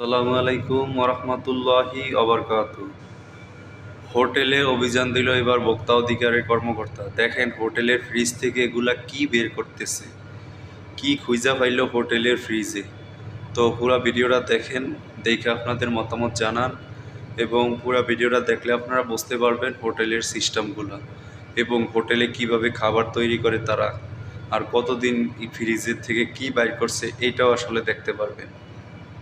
সালামু আলাইকুম ওরহমতুল্লাহি অবরকাত হোটেলে অভিযান দিল এবার বক্তা অধিকারের কর্মকর্তা। দেখেন, হোটেলের ফ্রিজ থেকে এগুলা কি বের করতেছে? কি খুঁজা পাইল হোটেলের ফ্রিজে তো পুরো ভিডিওটা দেখেন, দেখে আপনাদের মতামত জানান এবং পুরো ভিডিওটা দেখলে আপনারা বুঝতে পারবেন হোটেলের সিস্টেমগুলো এবং হোটেলে কীভাবে খাবার তৈরি করে তারা আর কতদিন ফ্রিজের থেকে কি বাইর করছে, এটাও আসলে দেখতে পারবেন।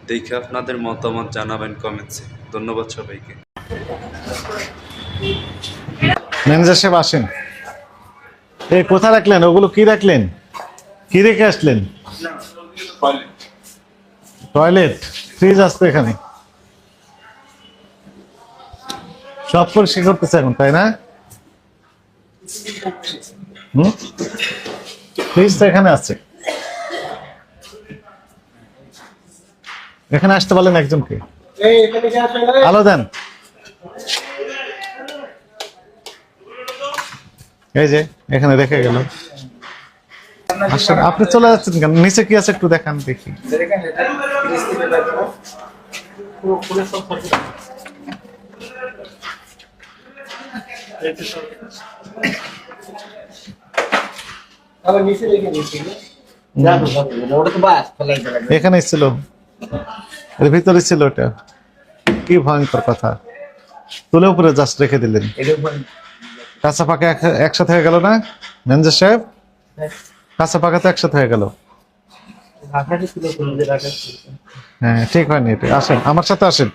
দেখে আপনাদের মতামত জানাবেন কমেন্টসে। ধন্যবাদ সবাইকে। ম্যানেজার সাহেব আসেন। এই কোথা রাখলেন? ওগুলো কি রাখলেন? কি রেখে আসলেন? টয়লেট। ফ্রিজ আসতো এখানে। সব পরিষ্কার করতেছে এখন, তাই না? ফ্রিজ তো এখানে আছে। এখানে আসতে পারলেন একজনকে। আলো দেন। এই যে এখানে রেখে গেল। আসেন আপনি চলে যাচ্ছেন কেন? নিচে কি আছে একটু দেখান দেখি। এখানে ছিল। এর ভিতরে ছিল ওটা। কি ভয়ঙ্কর কথা। তুলে উপরে জাস্ট রেখে দিলেন। কাঁচা পাকা একসাথে হয়ে গেল না? ম্যানেজার সাহেব? কাঁচা পাকা তো একসাথে হয়ে গেল। রাখাটা ছিল তুলে রাখা ছিল। হ্যাঁ ঠিক হয়নি এটা। আসেন আমার সাথে আসেন।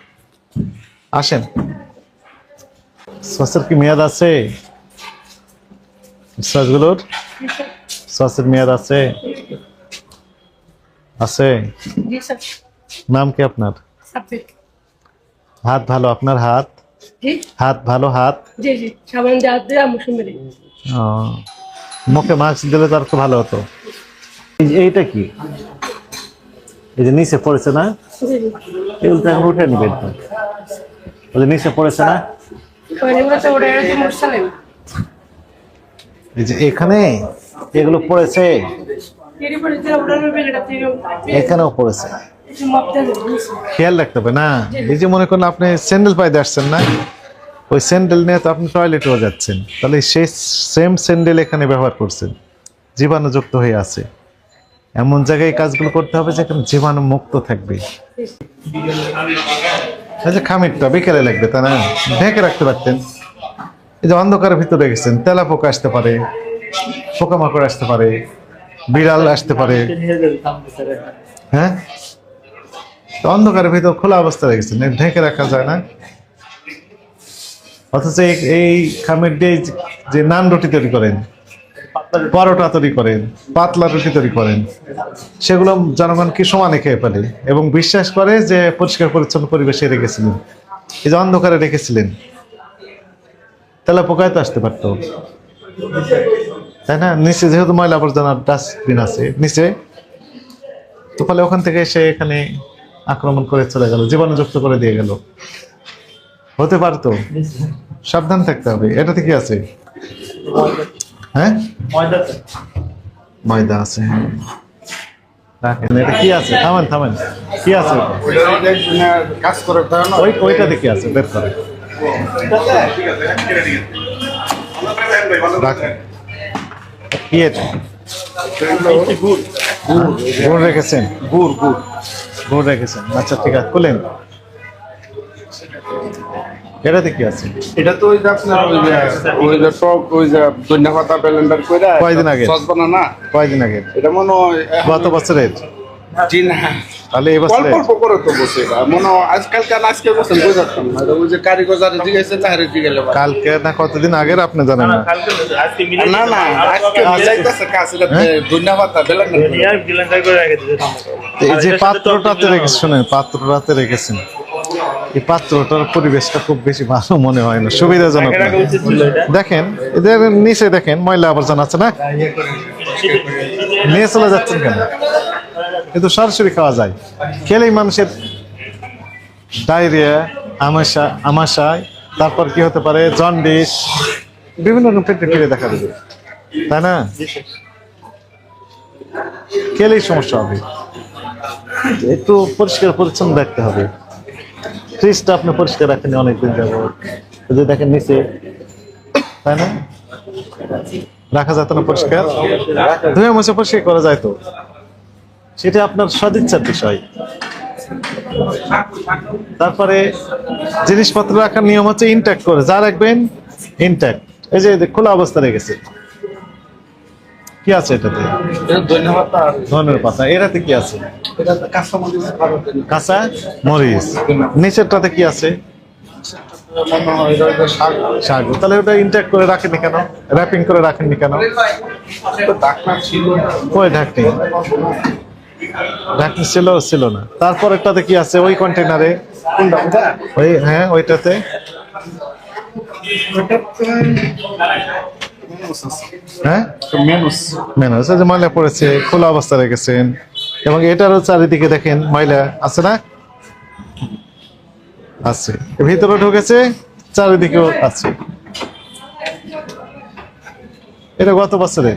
আসেন। সসের কি মেয়াদ আছে? সসগুলোর? সসের মেয়াদ আছে? আছে? জি স্যার। নাম কি আপনার? হাত ভালো আপনার হাত? হাত ভালো হাত? মুখে মাস্ক দিলে তো আর তো ভালো হতো। এইটা কি? এই যে নিচে পড়েছে না? এগুলো এখন উঠে ওই যে নিচে পড়েছে না? এই যে এখানে এগুলো পড়েছে? এখানেও পড়েছে। খেয়াল রাখতে হবে, না? এই যে মনে করেন আপনি স্যান্ডেল পাইতে আসছেন না, ওই স্যান্ডেল নিয়ে তো আপনি টয়লেটেও যাচ্ছেন। তাহলে সেই সেম স্যান্ডেল এখানে ব্যবহার করছেন, জীবাণুযুক্ত হয়ে আছে। এমন জায়গায় কাজগুলো করতে হবে যেখানে জীবাণু মুক্ত থাকবে যে খামিরটা বিকেলে লাগবে তা না? ঢেকে রাখতে পারতেন। এই যে অন্ধকারের ভিতরে গেছেন তেলা পোকা আসতে পারে, পোকামাকড় আসতে পারে, বিড়াল আসতে পারে। হ্যাঁ? অন্ধকারের ভিতর খোলা অবস্থা রেখেছেন ঢেকে রাখা যায় না। অথচ এই- খামের দিয়ে যে- যে নান রুটি তৈরি করেন, পরোটা তৈরি করেন, পাতলা রুটি তৈরি করেন, সেগুলো জনগণ কি সমানে খেয়ে ফেলে এবং বিশ্বাস করে যে পরিষ্কার পরিচ্ছন্ন পরিবেশে রেখেছিলেন, এই যে অন্ধকারে রেখেছিলেন। তাহলে পোকায় তো আসতে পারতো। তাই না? নিচে যেহেতু ময়লা আবর্জনার ডাস্টবিন আছে, নিচে। তো ফলে ওখান থেকে সে এখানে আক্রমণ করে চলে গেল জীবাণুযুক্ত করে দিয়ে গেল। হতে পারতো। সাবধান থাকতে হবে। এটাতে কি আছে? হ্যাঁ? ময়দা আছে। হ্যাঁ রাখেন, এটা কি আছে? থামেন থামেন। কি আছে? ওটা? কাজ করে ওই ওইটাতে কি আছে? কি এটা? গুড়। রেখেছেন? গুড় গুড়। গুড় রেখেছেন। আচ্ছা ঠিক আছে খুলেন। এটাতে কি আছে? এটা তো ওই যে আপনার ওই যে ওই যে টক ওই যে ধনিয়া পাতা ব্লেন্ডার কইরা কয়দিন আগে? সস বানা না? কয়দিন আগে? এটা মনে হয় গত বছরের? জি না। তাহলে এই অল্প করে তো বসে মনে হয় আজকাল কাল আজকে বসেন বুঝাতাম না ওই যে কারিগর যারা জিজ্ঞাসা তাহারে কালকে না কতদিন আগের আপনি জানেন না? না না আজকে মিলাইতেছে কাজ এটা ধনিয়া পাতা এই যে পাত্রটাতে রেখেছেন শুনেন পাত্রটাতে রেখেছেন। এই পাত্রটার পরিবেশটা খুব বেশি ভালো মনে হয় না সুবিধাজনক দেখেন এদের নিচে দেখেন ময়লা আবর্জনা আছে না? নিয়ে চলে যাচ্ছেন কেন? কিন্তু সরাসরি খাওয়া যায়। খেলেই মানুষের ডায়রিয়া, আমাশা, আমাশায়, তারপর কি হতে পারে? জন্ডিস, বিভিন্ন রকম পেটে ফিরে দেখা দেবে। তাই না? খেলেই সমস্যা হবে। একটু পরিষ্কার পরিচ্ছন্ন রাখতে হবে। ফ্রিজটা আপনি পরিষ্কার রাখেন অনেকদিন যাব যদি দেখেন নিচে, তাই না? রাখা যেত না পরিষ্কার? ধুয়ে মুছে পরিষ্কার করা যায় তো। সেটা আপনার সদিচ্ছার বিষয়। তারপরে জিনিসপত্র রাখার নিয়ম হচ্ছে ইনট্যাক্ট করে। যা রাখবেন ইনট্যাক্ট এই যে খোলা অবস্থা রেখেছে। কি আছে এটাতে? ধনের পাতা। এটাতে কি আছে? কাঁচা মরিচ নিচেরটাতে কি আছে? শাক তাহলে ওটা ইনট্যাক্ট করে রাখেননি কেন? র্যাপিং করে রাখেননি কেন? ঢাকনি? ঢাকনি ছিল ছিল না। তারপরেরটাতে কি আছে? ওই কন্টেনারে ওই হ্যাঁ ওইটাতে। হ্যাঁ? খোলা রেখেছেন। এবং এটারও চারিদিকে দেখেন, ময়লা আছে না? আছে। ভিতরে ঢুকেছে, চারিদিকেও আছে। এটা গত বছরে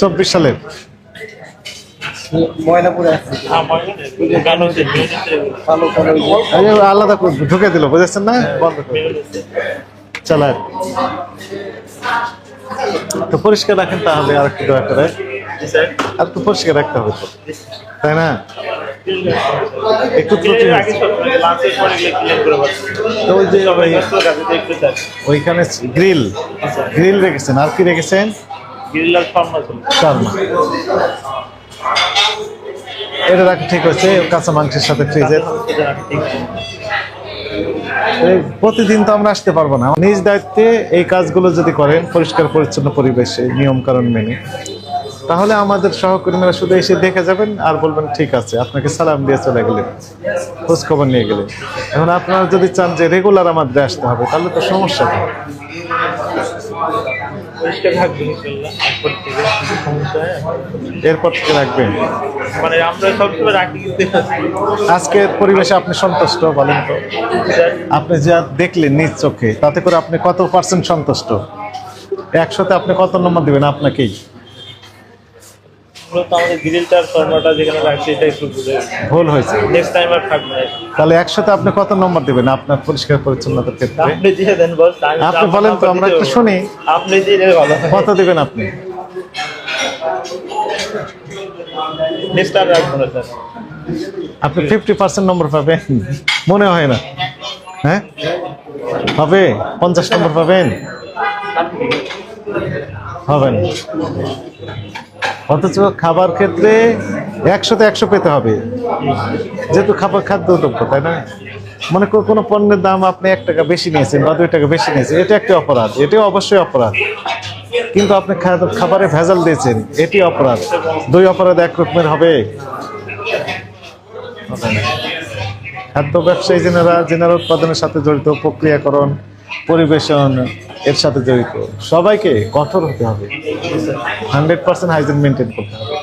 চব্বিশ সালের ময়লা পড়ে আছে ভালো করে এই যে আলাদা করে ঢুকে দিল বুঝেছেন না? বন্ধ তো পরিষ্কার রাখেন তাহলে আর একটু দয়া করে। আর একটু পরিষ্কার রাখতে হবে তো। তাই না? একটু ত্রুটি তো ওই যে ওইখানে গ্রিল। গ্রিল রেখেছেন। আর কি রেখেছেন? শর্মা। এটা রাখা, ঠিক হচ্ছে কাঁচা মাংসের সাথে ফ্রিজের প্রতিদিন তো আমরা আসতে পারব না। নিজ দায়িত্বে এই কাজগুলো যদি করেন, পরিষ্কার পরিচ্ছন্ন পরিবেশে নিয়ম কারণ মেনে, তাহলে আমাদের সহকর্মীরা শুধু এসে দেখে যাবেন আর বলবেন, ঠিক আছে, আপনাকে সালাম দিয়ে চলে গেলেন, খোঁজখবর নিয়ে গেলেন। এখন আপনারা যদি চান যে রেগুলার আমাদের আসতে হবে, তাহলে তো সমস্যা নেই। এরপর থেকে রাখবেন? মানে আমরা সবসময় রাখি আজকের পরিবেশে আপনি সন্তুষ্ট বলেন তো? আপনি যা দেখলেন নিজ চোখে তাতে করে আপনি কত পার্সেন্ট সন্তুষ্ট? একশোতে আপনি কত নম্বর দেবেন আপনাকেই? মূলত আমাদের গ্রিলটার যেখানে এটা একটু ভুল হয়েছে। নেক্সট টাইম আর থাকবে না। তাহলে একশোতে আপনি কত নম্বর দিবেন? আপনার পরিষ্কার পরিচ্ছন্নতার ক্ষেত্রে। আপনি দিয়ে দেন বস। আপনি বলেন তো, আমরা একটু শুনি। আপনি দিয়ে ভালো কত দিবেন আপনি? নেক্সট টাইম রাখব না স্যার। আপনি ফিফটি পার্সেন্ট নম্বর পাবেন। মনে হয় না। হ্যাঁ? হবে? পঞ্চাশ নম্বর পাবেন? হবেন অথচ খাবার ক্ষেত্রে একশোতে একশো পেতে হবে। যেহেতু খাবার খাদ্য দ্রব্য, তাই না? মনে কোনো পণ্যের দাম আপনি এক টাকা বেশি নিয়েছেন বা দুই টাকা বেশি নিয়েছেন, এটা একটি অপরাধ। এটাও অবশ্যই অপরাধ। কিন্তু আপনি খাবারে ভেজাল দিয়েছেন, এটি অপরাধ। দুই অপরাধ এক রকমের হবে। খাদ্য ব্যবসায়ী যেনারা যেনারা উৎপাদনের সাথে জড়িত, প্রক্রিয়াকরণ, পরিবেশন এর সাথে জড়িত। সবাইকে কঠোর হতে হবে। হান্ড্রেড পার্সেন্ট হাইজিন মেনটেন করতে হবে।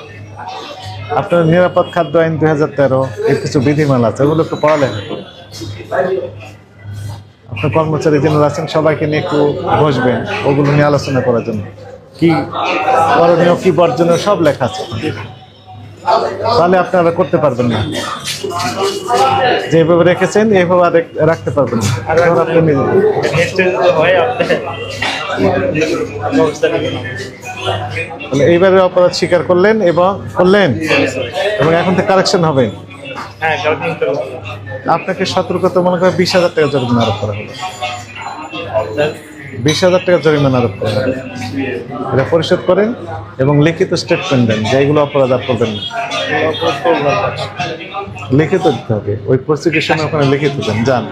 আপনার নিরাপদ খাদ্য আইন দুই হাজার তেরো, এর কিছু বিধিমালা আছে, ওগুলো একটু পড়ালেখা করুন। আপনার কর্মচারী যেনারা আছেন, সবাইকে নিয়ে একটু বসবেন, ওগুলো নিয়ে আলোচনা করার জন্য। কি করণীয়, কি বর্জনীয়, সব লেখা আছে। তাহলে আপনারা করতে পারবেন না। যেভাবে রেখেছেন এইভাবে আর রাখতে পারবেন না। আপনি এইবারে অপরাধ স্বীকার করলেন এবং করলেন। এবং এখন থেকে কারেকশন হবেন হ্যাঁ আপনাকে সতর্কতা মনে করে বিশ হাজার টাকা জরিমানা আরোপ করা হলো। বিশ হাজার টাকা জরিমানা আরোপ করা হবে এটা পরিশোধ করেন এবং লিখিত স্টেটমেন্ট দেন যে এইগুলো অপরাধ আর করবেন না। লিখিত দিতে হবে। ওই প্রসিকিউশন ওখানে লিখিত দেন যান।